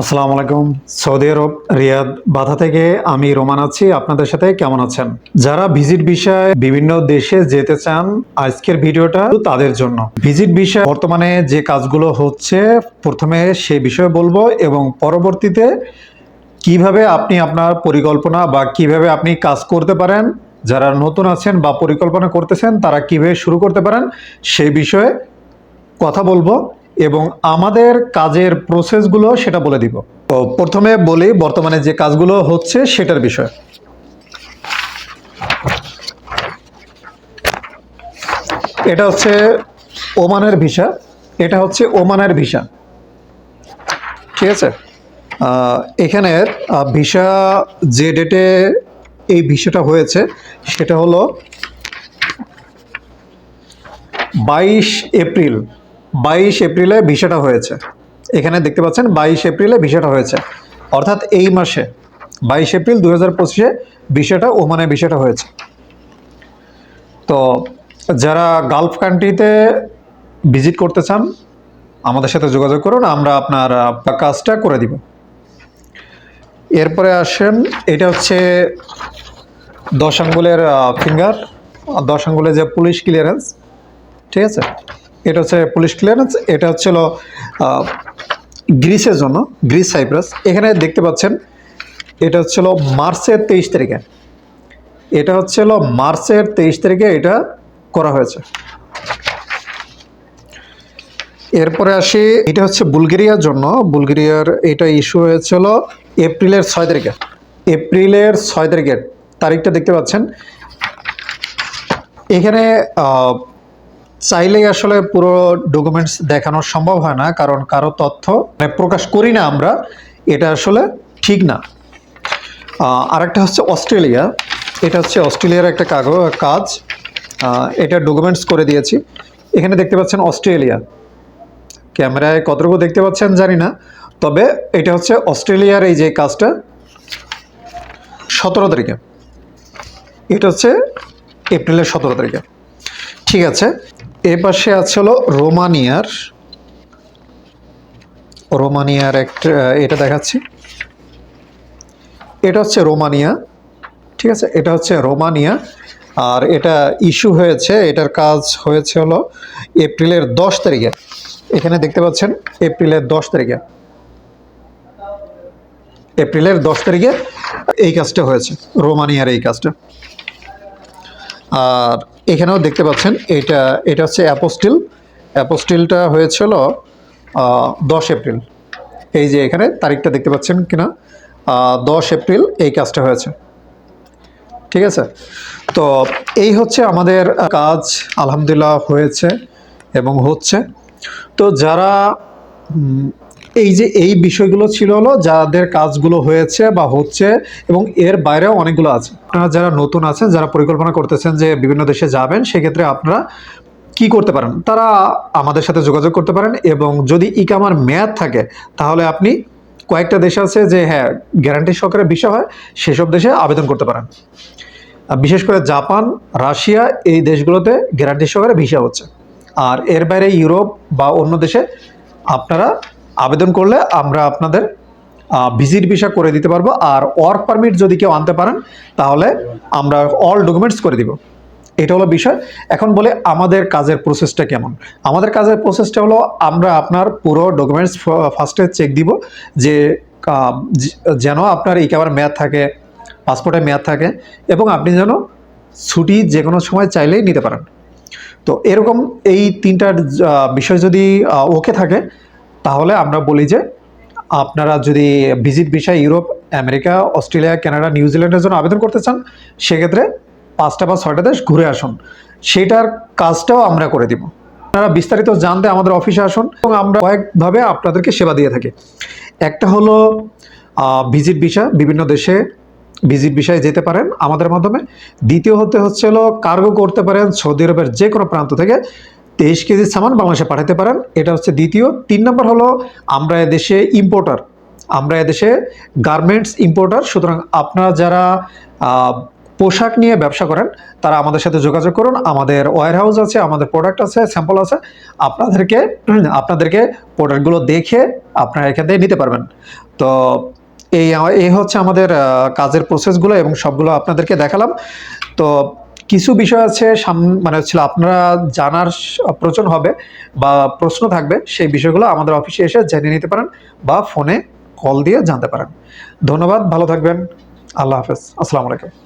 আসসালামু আলাইকুম। সৌদি আরব, রিয়াদ, বাধা থেকে আমি রোমান আছি। আপনাদের সাথে কেমন আছেন? যারা ভিজিট বিষয়ে বিভিন্ন দেশে যেতে চান, আজকের ভিডিওটা তাদের জন্য। ভিজিট বিষয় বর্তমানে যে কাজগুলো হচ্ছে, প্রথমে সে বিষয়ে বলব এবং পরবর্তীতে কীভাবে আপনি আপনার পরিকল্পনা বা কীভাবে আপনি কাজ করতে পারেন, যারা নতুন আছেন বা পরিকল্পনা করতেছেন, তারা কীভাবে শুরু করতে পারেন সেই বিষয়ে কথা বলব। এবং আমাদের কাজের প্রসেসগুলো সেটা বলে দিব। তো প্রথমে বলি বর্তমানে যে কাজগুলো হচ্ছে সেটার বিষয়। এটা হচ্ছে ওমানের ভিসা। এটা হচ্ছে ওমানের ভিসা। ঠিক আছে? এখানের ভিসা যে ডেটে এই ভিসাটা হয়েছে, সেটা হলো বাইশ এপ্রিল। বাইশ এপ্রিলে ভিসাটা হয়েছে। এখানে দেখতে পাচ্ছেন বাইশ এপ্রিলে ভিসাটা হয়েছে। অর্থাৎ এই মাসে বাইশ এপ্রিল দু হাজার পঁচিশে ভিসাটা, ওমানে ভিসাটা হয়েছে। তো যারা গালফ কান্ট্রিতে ভিজিট করতে চান, আমাদের সাথে যোগাযোগ করুন, আমরা আপনার কাজটা করে দিব। এরপরে আসেন, এটা হচ্ছে দশ আঙ্গুলের ফিঙ্গার দশ আঙ্গুলের যে পুলিশ ক্লিয়ারেন্স ঠিক আছে? এটা হচ্ছে পুলিশ ক্লিয়ারেন্স এটা হচ্ছিল গ্রিসের জন্য, গ্রিস সাইপ্রাস। এখানে দেখতে পাচ্ছেন, এটা হচ্ছিল মার্চের তেইশ তারিখে। এটা হচ্ছিল মার্চের তেইশ তারিখে এটা করা হয়েছে। এরপরে আসি, এটা হচ্ছে বুলগেরিয়ার জন্য। বুলগেরিয়ার এটা ইস্যু হয়েছিল এপ্রিলের ছয় তারিখে। এপ্রিলের ছয় তারিখের তারিখটা দেখতে পাচ্ছেন। এখানে চাইলেই আসলে পুরো ডকুমেন্টস দেখানো সম্ভব হয় না, কারণ কারও তথ্য মানে প্রকাশ করি না আমরা, এটা আসলে ঠিক না। আরেকটা হচ্ছে অস্ট্রেলিয়া। এটা হচ্ছে অস্ট্রেলিয়ার একটা কাগজ কাজ। এটা ডকুমেন্টস করে দিয়েছি। এখানে দেখতে পাচ্ছেন অস্ট্রেলিয়া। ক্যামেরায় কতটুকু দেখতে পাচ্ছেন জানি না, তবে এটা হচ্ছে অস্ট্রেলিয়ার এই যে কাজটা, সতেরো তারিখে। এটা হচ্ছে এপ্রিলের সতেরো তারিখে। ঠিক আছে এ পাশে আছে হলো রোমানিয়ার। রোমানিয়ার একটা এটা দেখাচ্ছি। এটা হচ্ছে রোমানিয়া, ঠিক আছে? এটা হচ্ছে রোমানিয়া। আর এটা ইস্যু হয়েছে, এটার কাজ হয়েছে হলো এপ্রিলের দশ তারিখে। এখানে দেখতে পাচ্ছেন, এপ্রিলের দশ তারিখে। এপ্রিলের দশ তারিখে এই কাজটা হয়েছে, রোমানিয়ার এই কাজটা। আর এখানেও দেখতে পাচ্ছেন, এটা এটা হচ্ছে অ্যাপোস্টিল। অ্যাপোস্টিলটা হয়েছিল দশ এপ্রিল। এই যে এখানে তারিখটা দেখতে পাচ্ছেন কিনা? দশ এপ্রিল এই কাজটা হয়েছে। ঠিক আছে? তো এই হচ্ছে আমাদের কাজ, আলহামদুলিল্লাহ হয়েছে এবং হচ্ছে। তো যারা এই যে এই বিষয়গুলো ছিল হলো যাদের কাজগুলো হয়েছে বা হচ্ছে এবং এর বাইরেও অনেকগুলো আছে। আপনারা যারা নতুন আছেন, যারা পরিকল্পনা করতেছেন যে বিভিন্ন দেশে যাবেন, সেক্ষেত্রে আপনারা কি করতে পারেন? তারা আমাদের সাথে যোগাযোগ করতে পারেন এবং যদি ইকামার মেয়াদ থাকে, তাহলে আপনি কয়েকটা দেশ আছে যে হ্যাঁ গ্যারান্টি সহকারে বিষয় হয়, সেসব দেশে আবেদন করতে পারেন। বিশেষ করে জাপান, রাশিয়া, এই দেশগুলোতে গ্যারান্টি সহকারে ভিসা হচ্ছে। আর এর বাইরে ইউরোপ বা অন্য দেশে আপনারা আবেদন করলে আমরা আপনাদের ভিজিট ভিসা করে দিতে পারব। আর ওয়ার্ক পারমিট যদি কেউ আনতে পারেন, তাহলে আমরা অল ডকুমেন্টস করে দিব। এটা হলো বিষয়। এখন বলে আমাদের কাজের প্রসেসটা কেমন? আমাদের কাজের প্রসেসটা হলো আমরা আপনার পুরো ডকুমেন্টস ফার্স্টে চেক দিব যে যেন আপনার এই ইকাবার মেয়াদ থাকে পাসপোর্টে মেয়াদ থাকে, এবং আপনি যেন ছুটি যে কোনো সময় চাইলেই নিতে পারেন। তো এরকম এই তিনটার বিষয় যদি ওকে থাকে তাহলে আমরা বলি যে আপনারা যদি visit visa Europe, America, Australia, Canada নিউজিল্যান্ডের জন্য আবেদন করতে চান, সেক্ষেত্রে পাঁচটা বা ছয়টা দেশ ঘুরে আসুন। সেটার কাজটাও আমরা করে দিব। আপনারা বিস্তারিত জানতে আমাদের অফিসে আসুন এবং আমরা কয়েকভাবে আপনাদেরকে সেবা দিয়ে থাকি। একটা হলো ভিজিট ভিসা বিভিন্ন দেশে ভিজিট বিষয়ে যেতে পারেন আমাদের মাধ্যমে। দ্বিতীয় হতে হচ্ছে হলো, কার্গো করতে পারেন সৌদি আরবের যে কোনো প্রান্ত থেকে তেইশ কেজি সামান বাংলাদেশে পাঠাতে পারেন। এটা হচ্ছে দ্বিতীয়। তিন নম্বর হলো, আমরা এদেশে ইম্পোর্টার আমরা এদেশে গার্মেন্টস ইম্পোর্টার সুতরাং আপনারা যারা পোশাক নিয়ে ব্যবসা করেন, তারা আমাদের সাথে যোগাযোগ করুন। আমাদের ওয়ার হাউস আছে, আমাদের প্রোডাক্ট আছে স্যাম্পল আছে। আপনাদেরকে আপনাদেরকে প্রোডাক্টগুলো দেখে আপনারা এখান থেকে নিতে পারবেন। তো এই এই হচ্ছে আমাদের কাজের প্রসেসগুলো এবং সবগুলো আপনাদেরকে দেখালাম। তো কিছু বিষয় আছে মানে হচ্ছিল আপনারা জানার প্রয়োজন হবে বা প্রশ্ন থাকবে, সেই বিষয়গুলো আমাদের অফিসে এসে জেনে নিতে পারেন বা ফোনে কল দিয়ে জানতে পারেন। ধন্যবাদ, ভালো থাকবেন। আল্লাহ হাফেজ। আসসালামু আলাইকুম।